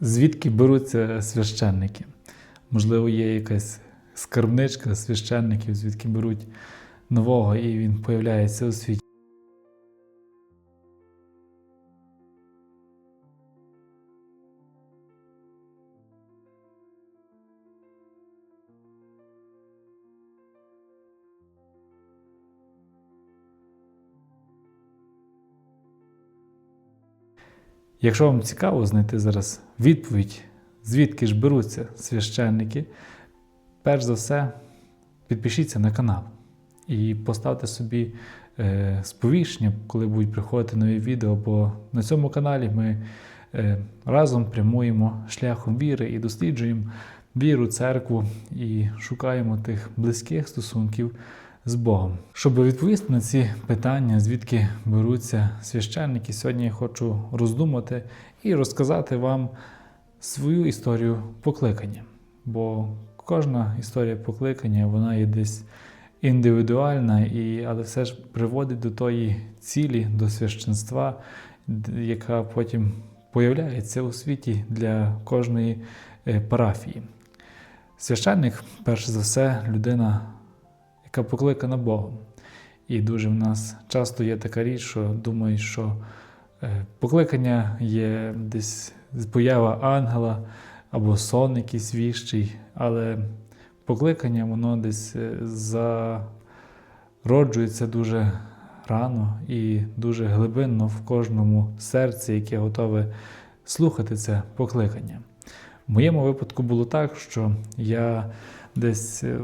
Звідки беруться священники? Можливо, є якась скарбничка священників, звідки беруть нового, і він появляється у світі. Якщо вам цікаво знайти зараз відповідь, звідки ж беруться священники, перш за все, підпишіться на канал і поставте собі е, сповіщення, коли будуть приходити нові відео, бо на цьому каналі ми е, разом прямуємо шляхом віри і досліджуємо віру, церкву і шукаємо тих близьких стосунків з Богом. Щоб відповісти на ці питання, звідки беруться священники, сьогодні я хочу роздумати і розказати вам свою історію покликання. Бо кожна історія покликання вона є десь індивідуальна, і, але все ж приводить до тої цілі, до священства, яка потім появляється у світі для кожної е, парафії. Священник, перш за все, людина, яка покликана Богом. І дуже в нас часто є така річ, що думають, що е, покликання є десь поява ангела або сон якийсь віщий, але покликання воно десь е, зароджується дуже рано і дуже глибинно в кожному серці, яке готове слухати це покликання. В моєму випадку було так, що я десь е,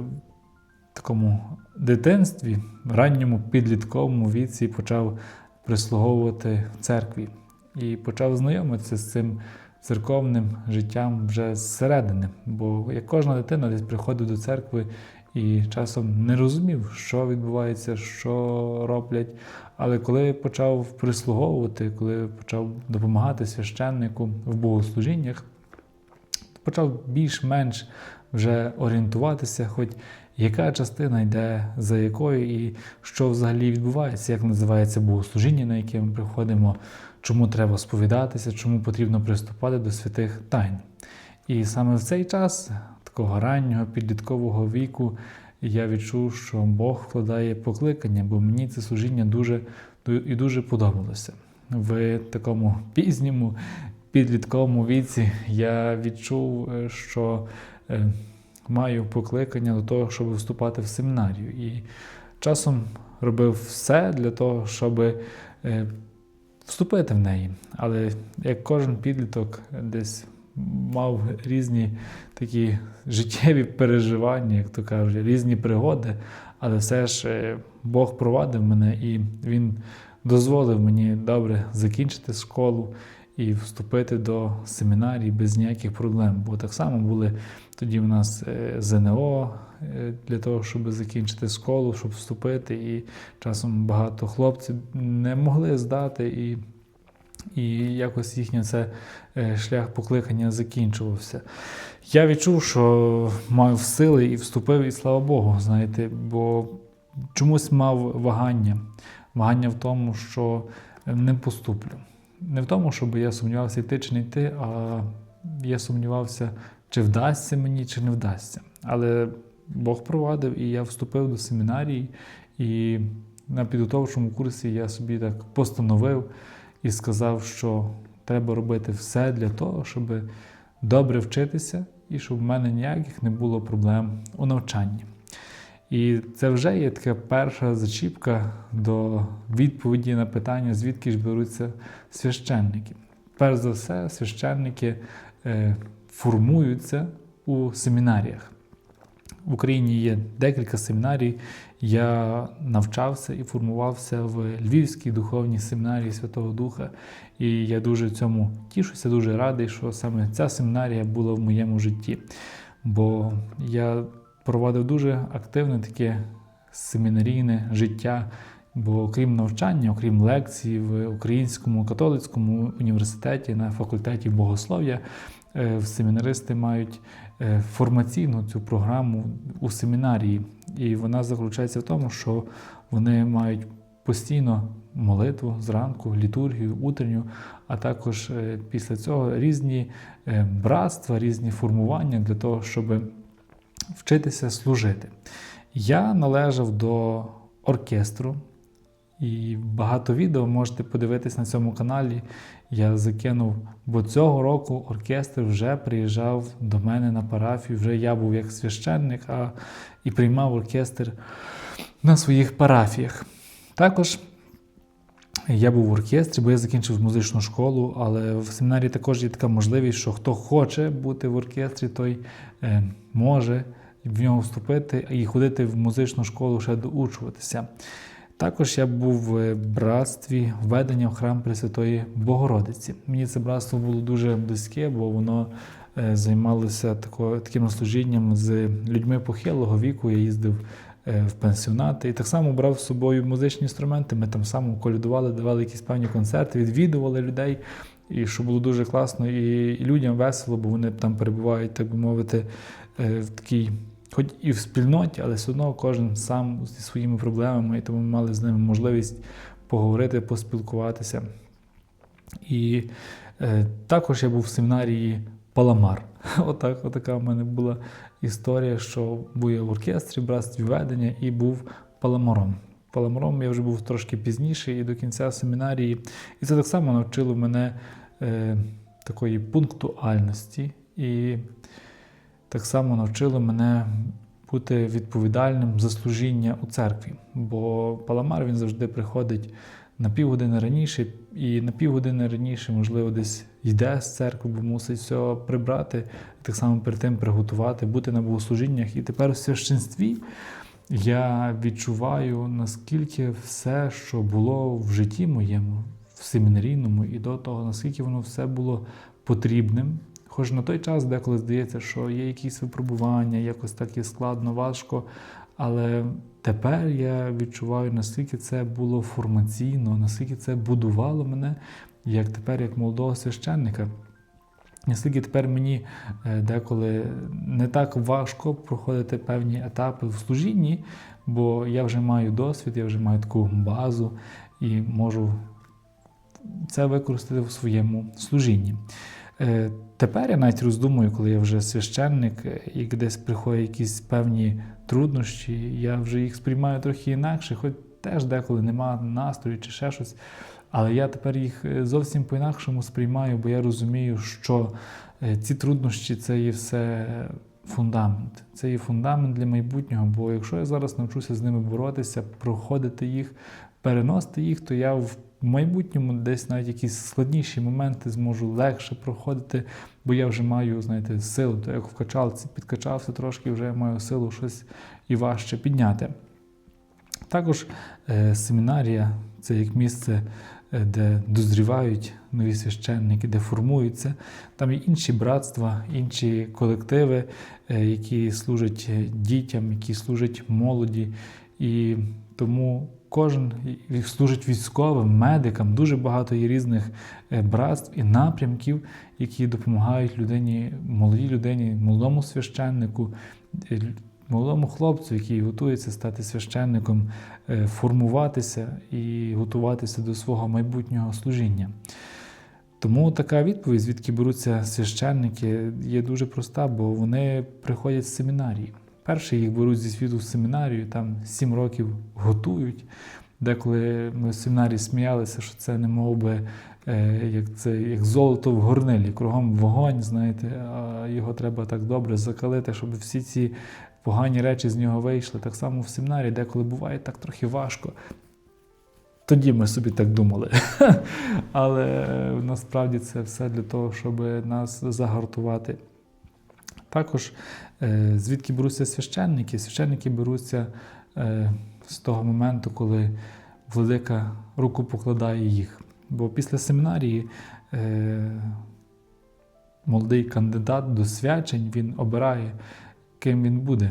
такому дитинстві, ранньому підлітковому віці почав прислуговувати в церкві і почав знайомитися з цим церковним життям вже зсередини. Бо як кожна дитина десь приходив до церкви і часом не розумів, що відбувається, що роблять. Але коли почав прислуговувати, коли почав допомагати священнику в богослужіннях, почав більш-менш вже орієнтуватися, хоч яка частина йде за якою, і що взагалі відбувається, як називається богослужіння, на яке ми приходимо, чому треба сповідатися, чому потрібно приступати до святих тайн. І саме в цей час, такого раннього підліткового віку, я відчув, що Бог вкладає покликання, бо мені це служіння дуже і дуже подобалося. В такому пізньому підлітковому віці я відчув, е, що е, маю покликання до того, щоб вступати в семінарію. І часом робив все для того, щоб е, вступити в неї. Але як кожен підліток десь мав різні такі життєві переживання, як то кажуть, різні пригоди, але все ж е, Бог провадив мене і Він дозволив мені добре закінчити школу і вступити до семінарії без ніяких проблем. Бо так само були тоді в нас е, ЗНО е, для того, щоб закінчити школу, щоб вступити. І часом багато хлопців не могли здати, і, і якось їхній це е, шлях покликання закінчувався. Я відчув, що маю сили і вступив, і слава Богу, знаєте, бо чомусь мав вагання. Вагання в тому, що не поступлю. Не в тому, щоб я сумнівався йти чи не йти, а я сумнівався, чи вдасться мені, чи не вдасться. Але Бог провадив, і я вступив до семінарії, і на підготовчому курсі я собі так постановив і сказав, що треба робити все для того, щоб добре вчитися і щоб в мене ніяких не було проблем у навчанні. І це вже є така перша зачіпка до відповіді на питання, звідки ж беруться священники. Перш за все, священники е, формуються у семінаріях. В Україні є декілька семінарій. Я навчався і формувався в Львівській духовній семінарії Святого Духа. І я дуже цьому тішуся, дуже радий, що саме ця семінарія була в моєму житті. Бо я проводив дуже активне таке семінарійне життя. Бо окрім навчання, окрім лекцій в Українському католицькому університеті на факультеті богослов'я, е, семінаристи мають е, формаційну цю програму у семінарії, і вона заключається в тому, що вони мають постійно молитву зранку, літургію, утренню, а також е, після цього різні братства, різні формування для того, щоб вчитися служити. Я належав до оркестру, і багато відео можете подивитись на цьому каналі. Я закинув, бо цього року оркестр вже приїжджав до мене на парафію. Вже я був як священник, а і приймав оркестр на своїх парафіях. Також я був в оркестрі, бо я закінчив музичну школу, але в семінарі також є така можливість, що хто хоче бути в оркестрі, той е, може в нього вступити і ходити в музичну школу ще доучуватися. Також я був в братстві введення в храм Пресвятої Богородиці. Мені це братство було дуже близьке, бо воно е, займалося тако, таким служінням з людьми похилого віку. Я їздив в пенсіонати і так само брав з собою музичні інструменти. Ми там само колядували, давали якісь певні концерти, відвідували людей. І що було дуже класно, і, і людям весело, бо вони там перебувають, так би мовити, е, в такій хоч і в спільноті, але все одно кожен сам зі своїми проблемами, і тому ми мали з ними можливість поговорити, поспілкуватися. І е, також я був в семінарії Паламар. Отак, отака в мене була історія, що був я в оркестрі, братстві ведення і був паламаром. Паламаром я вже був трошки пізніше і до кінця семінарії. І це так само навчило мене е, такої пунктуальності. І так само навчило мене бути відповідальним за служіння у церкві. Бо Паламар він завжди приходить на півгодини раніше, і на півгодини раніше, можливо, десь йде з церкви, бо мусить все прибрати, так само перед тим приготувати, бути на богослужіннях. І тепер у священстві я відчуваю, наскільки все, що було в житті моєму, в семінарійному, і до того, наскільки воно все було потрібним. Хоч на той час деколи здається, що є якісь випробування, якось так і складно, важко. Але тепер я відчуваю, наскільки це було формаційно, наскільки це будувало мене, як тепер, як молодого священника. Наскільки тепер мені е, деколи не так важко проходити певні етапи в служінні, бо я вже маю досвід, я вже маю таку базу і можу це використати в своєму служінні. Тепер я навіть роздумую, коли я вже священник е, і десь приходять якісь певні труднощі, я вже їх сприймаю трохи інакше, хоч теж деколи нема настрою чи ще щось. Але я тепер їх е, зовсім по-інакшому сприймаю, бо я розумію, що е, ці труднощі це є все фундамент. Це є фундамент для майбутнього. Бо якщо я зараз навчуся з ними боротися, проходити їх, переносити їх, то я в в майбутньому десь навіть якісь складніші моменти зможу легше проходити, бо я вже маю, знаєте, силу, то як в качалці підкачався трошки, вже я маю силу щось і важче підняти. Також е, семінарія це як місце, е, де дозрівають нові священники, де формуються. Там є інші братства, інші колективи, е, які служать дітям, які служать молоді. І тому кожен служить військовим, медикам. Дуже багато є різних е, братств і напрямків, які допомагають людині, молодій людині, молодому священнику, е, молодому хлопцю, який готується стати священником, е, формуватися і готуватися до свого майбутнього служіння. Тому така відповідь, звідки беруться священники, є дуже проста, бо вони приходять з семінарії. Перші їх беруть зі світу в семінарію, там сім років готують. Деколи ми в семінарії сміялися, що це не мов би е, як це, як золото в горнилі, кругом вогонь, знаєте, а його треба так добре закалити, щоб всі ці погані речі з нього вийшли. Так само в семінарії, деколи буває так трохи важко. Тоді ми собі так думали. Але насправді це все для того, щоб нас загартувати. Також е, звідки беруться священники? Священники беруться е, з того моменту, коли владика руку покладає їх. Бо після семінарії е, молодий кандидат до свячень він обирає, ким він буде.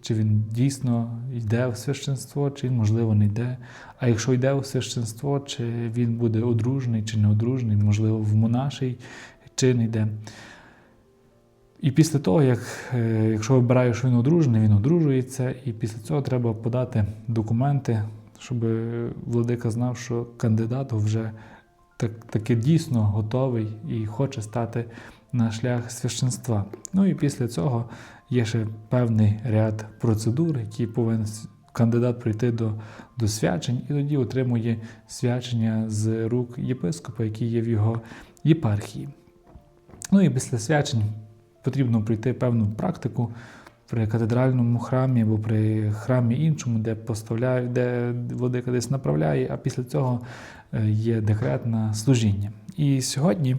Чи він дійсно йде в священство, чи він, можливо, не йде. А якщо йде у священство, чи він буде одружений, чи не одружений, можливо, в монаший, чи не йде. І після того, як, е, якщо вибираю, що він одружений, він одружується, і після цього треба подати документи, щоб владика знав, що кандидат вже так, таки дійсно готовий і хоче стати на шлях священства. Ну і після цього є ще певний ряд процедур, які повинен кандидат прийти до, до свячень, і тоді отримує свячення з рук єпископа, який є в його єпархії. Ну і після свячень потрібно пройти певну практику при катедральному храмі або при храмі іншому, де поставляють, де владика десь направляє, а після цього е, є декрет на служіння. І сьогодні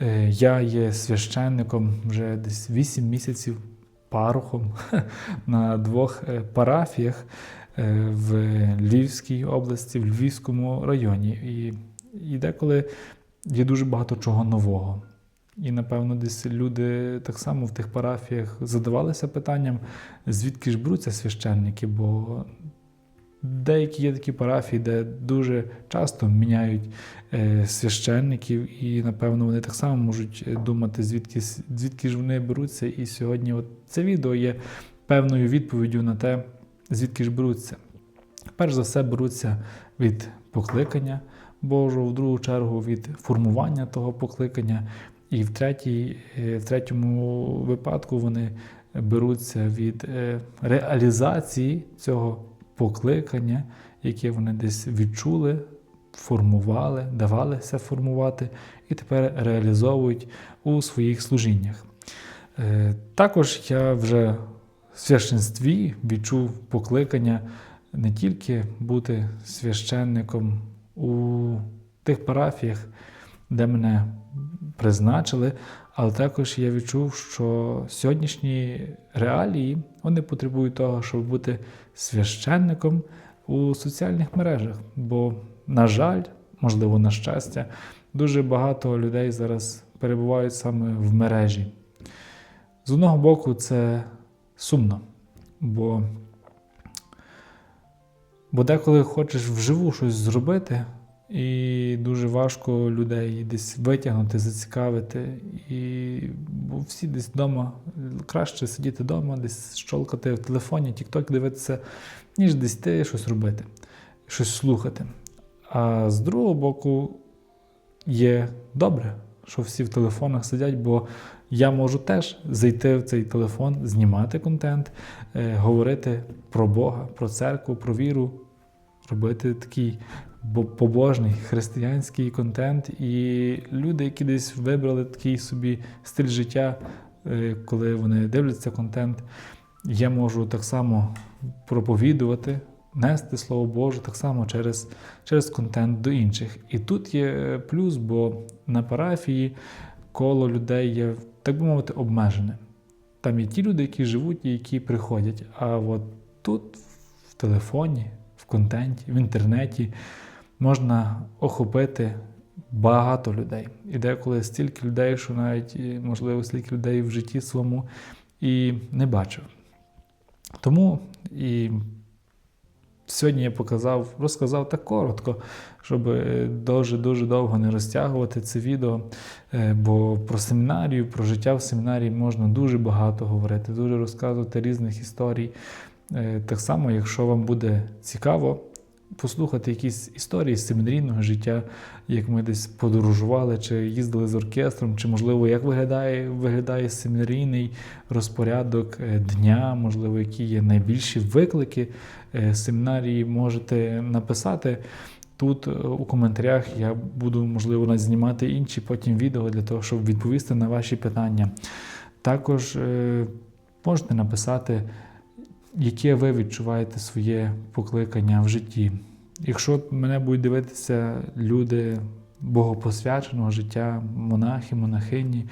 е, я є священником вже десь 8 місяців парохом на двох е, парафіях в Львівській області, в Львівському районі. І, і деколи є дуже багато чого нового. І, напевно, десь люди так само в тих парафіях задавалися питанням, звідки ж беруться священники, бо деякі є такі парафії, де дуже часто міняють е, священників, і, напевно, вони так само можуть е, думати, звідки, звідки ж вони беруться. І сьогодні от це відео є певною відповіддю на те, звідки ж беруться. Перш за все, беруться від покликання Божого, в другу чергу від формування того покликання, і в, третій, е, в третьому випадку вони беруться від е, реалізації цього покликання, яке вони десь відчули, формували, давалися формувати, і тепер реалізовують у своїх служіннях. Е, Також я вже в священстві відчув покликання не тільки бути священником у тих парафіях, де мене призначили, але також я відчув, що сьогоднішні реалії вони потребують того, щоб бути священником у соціальних мережах. Бо, на жаль, можливо, на щастя, дуже багато людей зараз перебувають саме в мережі. З одного боку, це сумно, бо, бо деколи хочеш вживу щось зробити, і дуже важко людей десь витягнути, зацікавити. І бо всі десь вдома краще сидіти вдома, десь щолкати в телефоні, тік-ток дивитися, ніж десь ти щось робити, щось слухати. А з другого боку, є добре, що всі в телефонах сидять, бо я можу теж зайти в цей телефон, знімати контент, е, говорити про Бога, про церкву, про віру, робити такий побожний християнський контент. І люди, які десь вибрали такий собі стиль життя, е, коли вони дивляться контент, я можу так само проповідувати, нести Слово Боже так само через, через контент до інших. І тут є плюс, бо на парафії коло людей є, так би мовити, обмежене. Там є ті люди, які живуть і які приходять. А от тут, в телефоні, в контенті, в інтернеті можна охопити багато людей. І деколи стільки людей, що навіть, можливо, стільки людей в житті своєму і не бачив. Тому і сьогодні я показав, розказав так коротко, щоб дуже-дуже довго не розтягувати це відео. Е, Бо про семінарію, про життя в семінарії можна дуже багато говорити, дуже розказувати різних історій. Е, Так само, якщо вам буде цікаво послухати якісь історії з семінарійного життя, як ми десь подорожували, чи їздили з оркестром, чи, можливо, як виглядає, виглядає семінарійний розпорядок е, дня, можливо, які є найбільші виклики е, семінарії, можете написати. Тут е, у коментарях я буду, можливо, знімати інші потім відео для того, щоб відповісти на ваші питання. Також можете написати, яке ви відчуваєте своє покликання в житті. Якщо мене будуть дивитися люди богопосвяченого життя, монахи, монахині,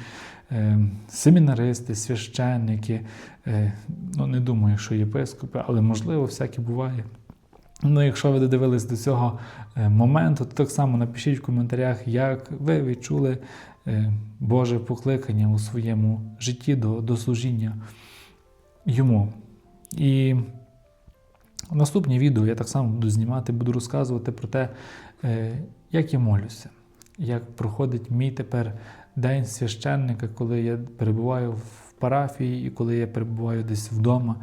е, семінаристи, священники, е, ну не думаю, що єпископи, але можливо, всяке буває. Ну, якщо ви додивились до цього е, моменту, то так само напишіть в коментарях, як ви відчули Боже покликання у своєму житті до, до служіння йому. І наступні відео я так само буду знімати, буду розказувати про те, е, як я молюся, як проходить мій тепер день священника, коли я перебуваю в парафії і коли я перебуваю десь вдома.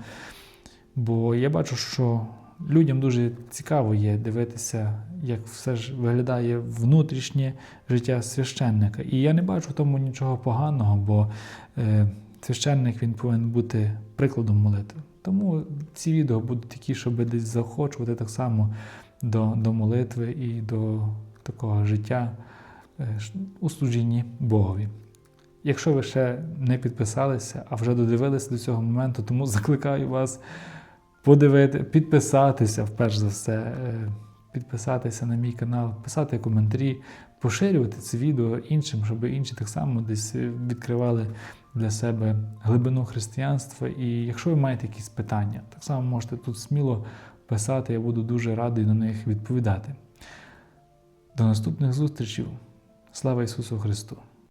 Бо я бачу, що людям дуже цікаво є дивитися, як все ж виглядає внутрішнє життя священника. І я не бачу в тому нічого поганого, бо е, священник він повинен бути прикладом молитви. Тому ці відео будуть такі, щоб десь заохочувати так само до, до молитви і до такого життя е, у служінні Богові. Якщо ви ще не підписалися, а вже додивилися до цього моменту, тому закликаю вас подивити, підписатися, вперше за все, е, підписатися на мій канал, писати коментарі, поширювати це відео іншим, щоб інші так само десь е, відкривали для себе глибину християнства. І якщо ви маєте якісь питання, так само можете тут сміло писати, я буду дуже радий на них відповідати. До наступних зустрічей. Слава Ісусу Христу!